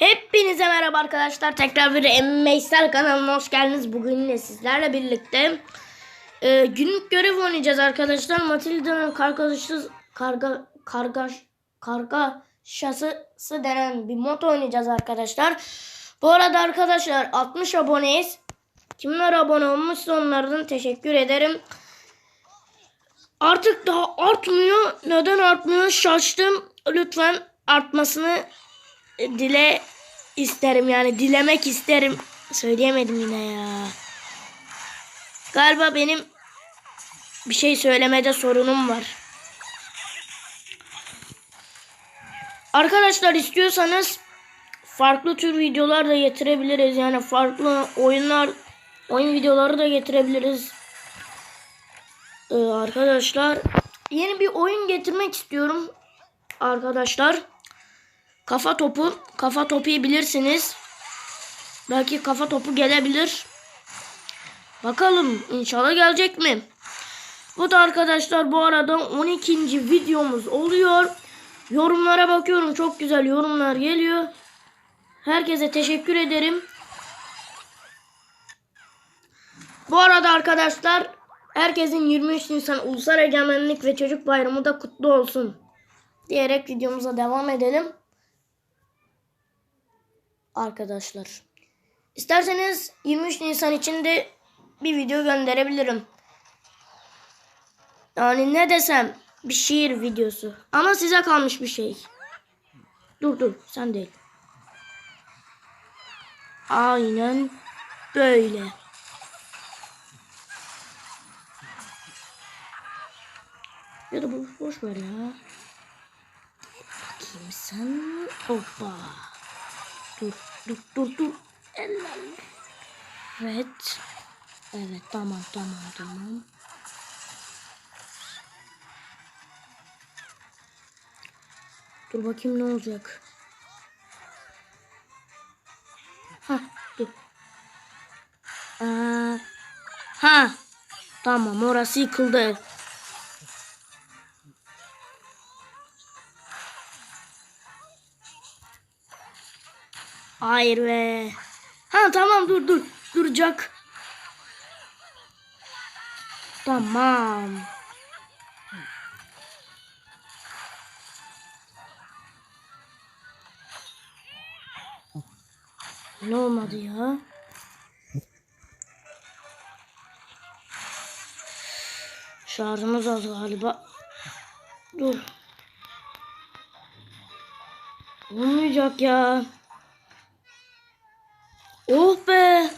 Hepinize merhaba arkadaşlar. Tekrar bir Meysel kanalına hoş geldiniz. Bugün yine sizlerle birlikte e, günlük görev oynayacağız arkadaşlar. Matilda'nın kargaşası karga karga kargaşası denen bir mod oynayacağız arkadaşlar. Bu arada arkadaşlar 60 aboneyiz. Kimler abone olmuşsa onlardan teşekkür ederim. Artık daha artmıyor. Neden artmıyor? Şaştım. Lütfen artmasını dile isterim yani dilemek isterim. Söyleyemedim yine ya. Galiba benim bir şey söylemede sorunum var. Arkadaşlar istiyorsanız farklı tür videolar da getirebiliriz. Yani farklı oyunlar, oyun videoları da getirebiliriz. Ee, arkadaşlar yeni bir oyun getirmek istiyorum. Arkadaşlar. Kafa topu. Kafa topu bilirsiniz. Belki kafa topu gelebilir. Bakalım inşallah gelecek mi? Bu da arkadaşlar bu arada 12. videomuz oluyor. Yorumlara bakıyorum. Çok güzel yorumlar geliyor. Herkese teşekkür ederim. Bu arada arkadaşlar herkesin 23 Nisan Ulusal Egemenlik ve Çocuk Bayramı da kutlu olsun. Diyerek videomuza devam edelim arkadaşlar. İsterseniz 23 Nisan için de bir video gönderebilirim. Yani ne desem bir şiir videosu. Ama size kalmış bir şey. Dur dur sen değil. Aynen böyle. Ya da boş, boş ver ya. Bakayım sen. Hoppa. Dur dur dur dur. Evet. Evet tamam tamam tamam. Dur bakayım ne olacak. Ha dur. Aa, ha tamam orası yıkıldı. Hayır be. Ha tamam dur dur. Duracak. Tamam. Ne olmadı ya? Şarjımız az galiba. Dur. Olmayacak ya. Oh be.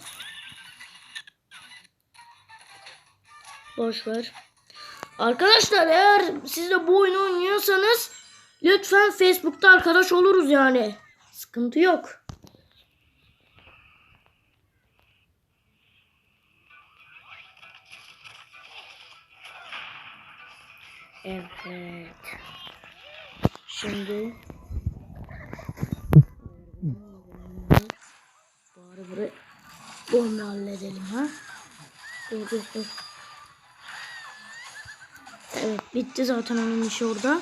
Boş ver. Arkadaşlar eğer siz de bu oyunu oynuyorsanız lütfen Facebook'ta arkadaş oluruz yani. Sıkıntı yok. Evet. Şimdi burayı bunu halledelim ha. Dur dur dur. Evet bitti zaten onun işi orada.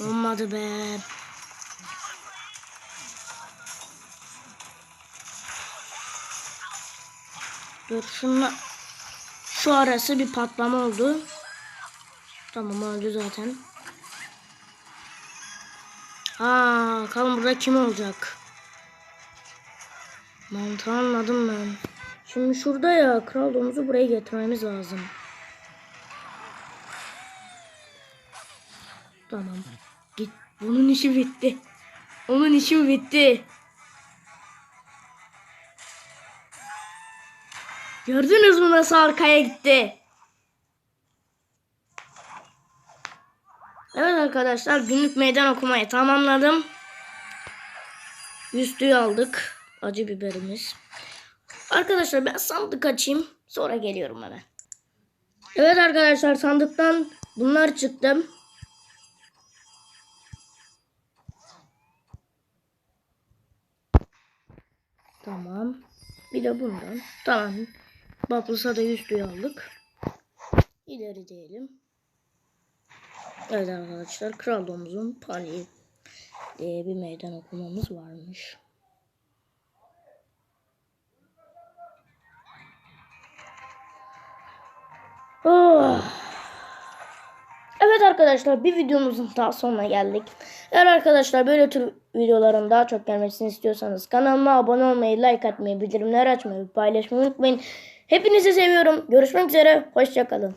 Olmadı be. Dur şunla şu arası bir patlama oldu. Tamam öldü zaten. Aa, kalın burada kim olacak? Mantığı anladım ben. Şimdi şurada ya kral domuzu buraya getirmemiz lazım. Tamam. Git. Bunun işi bitti. Onun işi bitti. Gördünüz mü nasıl arkaya gitti? Evet arkadaşlar günlük meydan okumayı tamamladım. Yüzlüğü aldık. Acı biberimiz. Arkadaşlar ben sandık açayım. Sonra geliyorum hemen. Evet arkadaşlar sandıktan bunlar çıktı. Tamam. Bir de bundan. Tamam. Bubbles'a da 100 tüy aldık. İleri diyelim. Evet arkadaşlar Kral Domuz'un paniği diye bir meydan okumamız varmış. Oh. Evet arkadaşlar bir videomuzun daha sonuna geldik. Eğer arkadaşlar böyle tür videoların daha çok gelmesini istiyorsanız kanalıma abone olmayı, like atmayı, bildirimleri açmayı, paylaşmayı unutmayın. Hepinizi seviyorum. Görüşmek üzere. Hoşçakalın.